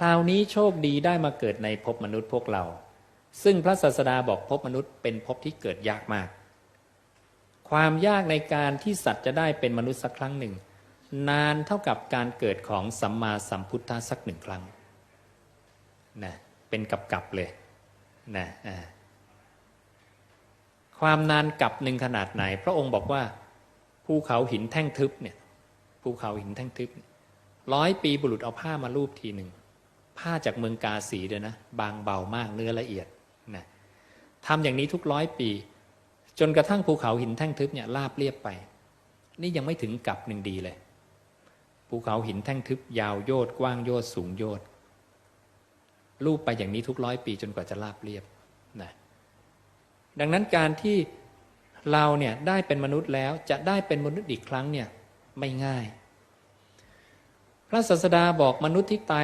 คราวนี้โชคดีได้มาเกิดในภพมนุษย์พวกเรา ซึ่งพระศาสดาบอกภพมนุษย์เป็นภพที่เกิดยากมาก ความยากในการที่สัตว์จะได้เป็นมนุษย์สักครั้งหนึ่ง นานเท่ากับการเกิดของสัมมาสัมพุทธะสักหนึ่งครั้งนะเป็นกับกับเลยนะความนานกับหนึ่งขนาดไหน พระองค์บอกว่าภูเขาหินแท่งทึบเนี่ยภูเขาหินแท่งทึบร้อยปีบุรุษเอาผ้ามาลูบทีหนึ่ง ผ้าจากเมืองกาสีเดียนะ บางเบามากเนื้อละเอียดนะทำอย่างนี้ทุกร้อยปี จนกระทั่งภูเขาหินแท่งทึบเนี่ยราบเรียบไป นี่ยังไม่ถึงกับหนึ่งดีเลย ภูเขาหินแท่งทึบ ยาวโยดกว้างโยดสูงโยดรูปไปอย่างนี้ทุกร้อยปีจนกว่าจะราบเรียบนะดังนั้นการที่เราเนี่ยได้เป็นมนุษย์แล้วจะได้เป็นมนุษย์อีกครั้งเนี่ยไม่ง่าย พระศาสดาบอกมนุษย์ที่ตาย